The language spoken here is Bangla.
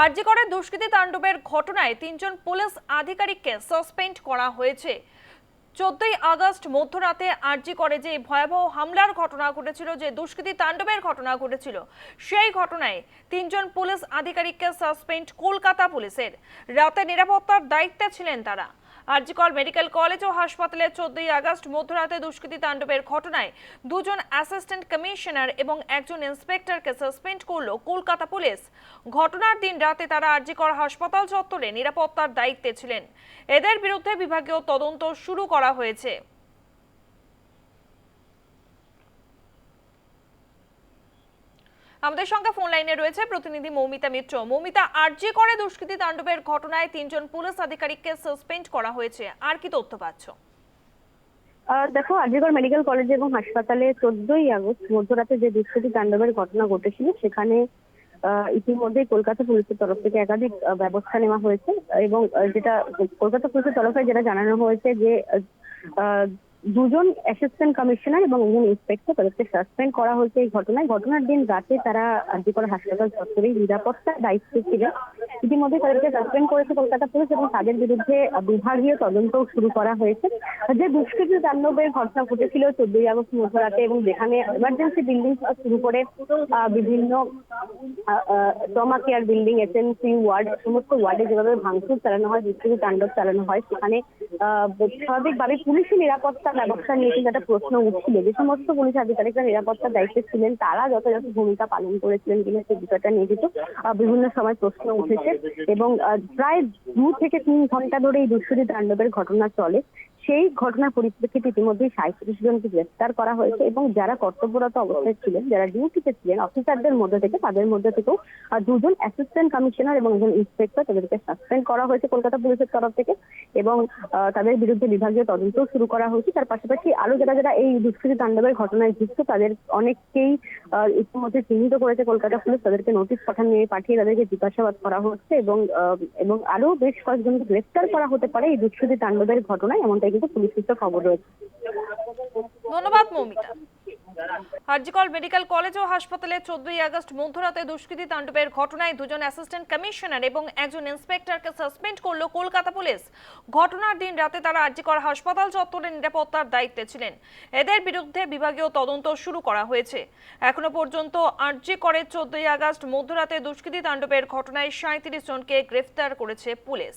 আরজিকরের দুষ্কৃতী তাণ্ডবের ঘটনায় তিনজন পুলিশ আধিকারিককে সাসপেন্ড করা হয়েছে। চোদ্দই আগস্ট মধ্যরাতে আরজি করে যে ভয়াবহ হামলার ঘটনা ঘটেছিল, যে দুষ্কৃতী তাণ্ডবের ঘটনা ঘটেছিল, সেই ঘটনায় তিনজন পুলিশ আধিকারিককে সাসপেন্ড কলকাতা পুলিশের। রাতে নিরাপত্তার দায়িত্বে ছিলেন তারা। আরজিকর মেডিকেল কলেজ ও হাসপাতালে চোদ্দই আগস্ট মধ্যরাতে দুষ্কৃতী তাণ্ডবের ঘটনায় দুজন অ্যাসিস্ট্যান্ট কমিশনার এবং একজন ইন্সপেক্টরকে সাসপেন্ড করল কলকাতা পুলিশ। ঘটনার দিন রাতে তারা আরজিকর হাসপাতাল চত্বরে নিরাপত্তার দায়িত্বে ছিলেন। এদের বিরুদ্ধে বিভাগীয় তদন্ত শুরু করা হয়েছে। আমাদের সঙ্গে ফোন লাইনে রয়েছে প্রতিনিধি মৌমিতা মিত্র। মৌমিতা আর আরজি করে দুষ্কৃতী তাণ্ডবের ঘটনায় তিনজন পুলিশ আধিকারিককে সাসপেন্ড করা হয়েছে আর কি তথ্য পাচ্ছ? দেখো আজিগড় মেডিকেল কলেজ এবং হাসপাতালে চোদ্দই আগস্ট মধ্যরাতে যে দুষ্কৃতি তাণ্ডবের ঘটনা ঘটেছিল সেখানে আহ, ইতিমধ্যেই কলকাতা পুলিশের তরফ থেকে একাধিক ব্যবস্থা নেওয়া হয়েছে এবং যেটা কলকাতা পুলিশের তরফে যেটা জানানো হয়েছে যে দুজন অ্যাসিস্ট্যান্ট কমিশনার এবং একজন ইন্সপেক্টর তাদেরকে সাসপেন্ড করা হয়েছে এই ঘটনায়। ঘটনার দিন রাতে তারা আজিকড় হাসপাতাল চত্বরে নিরাপত্তার দায়িত্বে ছিলেন। ইতিমধ্যে তাদেরকে সাসপেন্ড করেছে কলকাতা পুলিশ এবং তাদের বিরুদ্ধে বিভাগীয় তদন্ত শুরু করা হয়েছে। যে দুষ্কৃতী তাণ্ডবের ঘটনা ঘটেছিল চোদ্দই আগস্ট মধ্যরাতে এবং যেখানে এমার্জেন্সি বিল্ডিং শুরু করে বিভিন্ন trauma care building SNC ward সমস্ত ওয়ার্ডে যেভাবে ভাঙচুর চালানো হয়, দুষ্কৃতী তাণ্ডব চালানো হয়, সেখানে স্বাভাবিকভাবে পুলিশি নিরাপত্তা ব্যবস্থা নিয়ে কিন্তু একটা প্রশ্ন উঠছিল। যে সমস্ত পুলিশ আধিকারিকরা নিরাপত্তার দায়িত্বে ছিলেন, তারা যথাযথ ভূমিকা পালন করেছিলেন কিনা সেই বিষয়টা নিয়ে কিন্তু বিভিন্ন সময় প্রশ্ন উঠেছে। এবং প্রায় দু থেকে তিন ঘণ্টা ধরে এই দুষ্কৃতী তাণ্ডবের ঘটনা চলে। সেই ঘটনার পরিপ্রেক্ষিতে ইতিমধ্যে সাঁত্রিশ জনকে গ্রেফতার করা হয়েছে এবং যারা কর্তব্যরত অবস্থায় ছিলেন, যারা ডিউটিতে ছিলেন, অফিসারদের মধ্যে থেকে, তাদের মধ্যে থেকেও দুজন অ্যাসিস্ট্যান্ট কমিশনার এবং একজন ইন্সপেক্টর তাদেরকে সাসপেন্ড করা হয়েছে কলকাতা পুলিশের তরফ থেকে এবং তাদের বিরুদ্ধে বিভাগীয় তদন্ত শুরু করা হয়েছে। তার পাশাপাশি আরও যারা যারা এই দুষ্কৃতী তাণ্ডবের ঘটনায় যুক্ত, তাদের অনেককেই ইতিমধ্যে চিহ্নিত করেছে কলকাতা পুলিশ। তাদেরকে নোটিশ পাঠান নিয়ে পাঠিয়ে তাদেরকে জিজ্ঞাসাবাদ করা হচ্ছে এবং এবং আরও বেশ কয়েকজনকে গ্রেফতার করা হতে পারে এই দুষ্কৃতী তাণ্ডবের ঘটনায়, এমনটাই কিন্তু পুলিশ সূত্রে খবর রয়েছে। ধন্যবাদ, মৌমিতা। হার্জিকল মেডিকেল কলেজ ও হাসপাতালে চোদ্দই আগস্ট মধ্যরাতে দুষ্কৃতী তাণ্ডবের ঘটনায় দুজন অ্যাসিস্ট্যান্ট কমিশনার এবং একজন ইন্সপেক্টরকে সাসপেন্ড করল কলকাতা পুলিশ। ঘটনার দিন রাতে তারা আরজিকর হাসপাতাল চত্বরে নিরাপত্তার দায়িত্বে ছিলেন। এদের বিরুদ্ধে বিভাগীয় তদন্ত শুরু করা হয়েছে। এখনও পর্যন্ত আরজি করে চোদ্দই আগস্ট মধ্যরাতে দুষ্কৃতী তাণ্ডবের ঘটনায় সাঁত্রিশ জনকে গ্রেফতার করেছে পুলিশ।